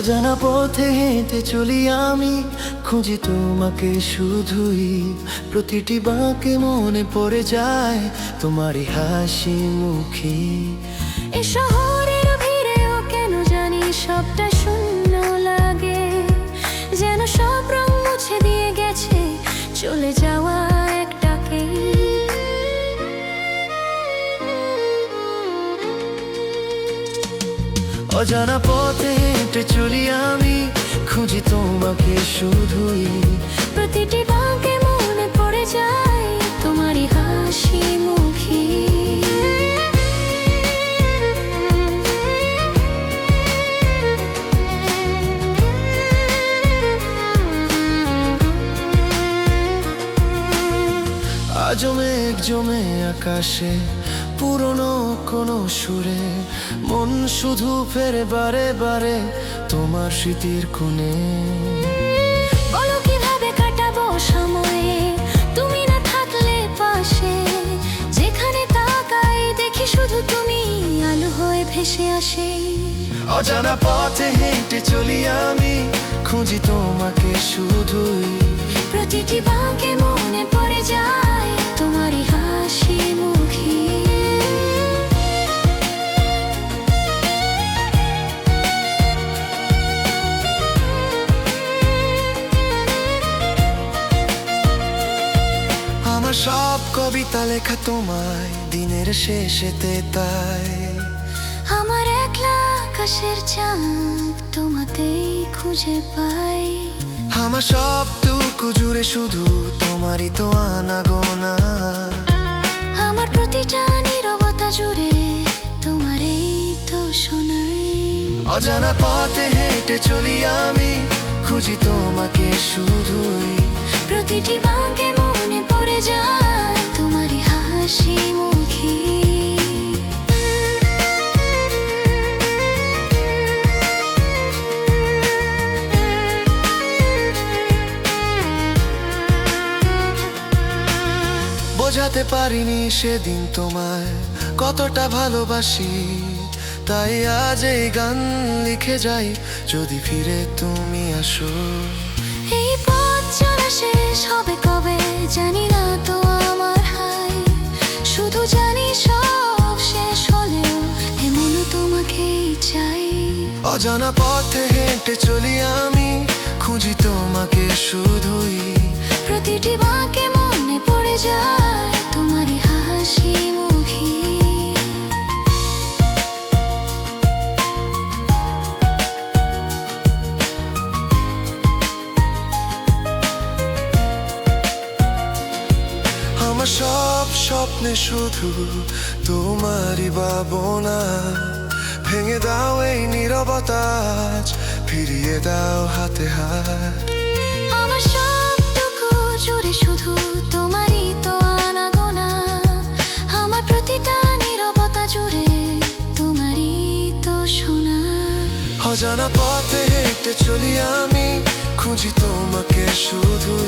অজানা পথে হেঁটে চলি আমি, খুঁজি তোমাকে শুধুই। প্রতিটি বাঁকে মনে পড়ে যায় তোমারই হাসি মুখে। এ শহরের ভিড়েও কেন জানি সবটা চলে যাওয়া একটাকে অজানা পথে হেঁটে চলি আমি খুঁজি তোমাকে শুধুই। আজ মেঘ জমে আকাশে পুরনো কোনো সুরে। মন শুধু ফেরে বারে বারে তোমার স্মৃতির কোণে। বলো কীভাবে কাটাবো সময়ে তুমি না থাকলে পাশে। যেখানে তাকাই দেখি শুধু তুমি আলো হয়ে ভেসে আসে। অজানা পথে হেঁটে চলি আমি খুঁজি তোমাকে শুধুই। প্রতিটি বাঁকে মনে পড়ে যায়। সব কবিতা লেখা তোমায় দিনের শেষেতে তাই। আমার একলা আকাশের চাঁদ তোমাতেই খুঁজে পাই। আমার সব টুকু জুড়ে শুধু তোমারই তো আনাগোনা। আমার প্রতিটা নীরবতা জুড়ে তোমারই তো শোনাই অজানা পথে হেঁটে চলি আমি খুঁজি তোমাকে শুধুই। প্রতিটি বাঁকে বোঝাতে পারিনি সেদিন তোমায়। কতটা ভালোবাসি তাই আজ এই গান লিখে যাই। যদি ফিরে তুমি আসো। এই পথ চলা শেষ হবে কবে? জানি না তো আমার হাই। শুধু জানি সব শেষ হলেও এমন তোমাকেই চাই। অজানা পথে হেঁটে চলি আমি খুঁজি তোমাকে শুধুই। প্রতিটি সব স্বপ্নে শুধু তোমারই ভাবনা। ভেঙে দাও এই নীরবতা আজ, ফিরিয়ে দাও হাতে হাত। আমার সবটুকু জুড়ে শুধু তোমারই তো আনাগোনা। আমার প্রতিটা নীরবতা জুড়ে তোমারই তো শোনা অজানা পথে হেঁটে চলি আমি খুঁজি তোমাকে শুধু।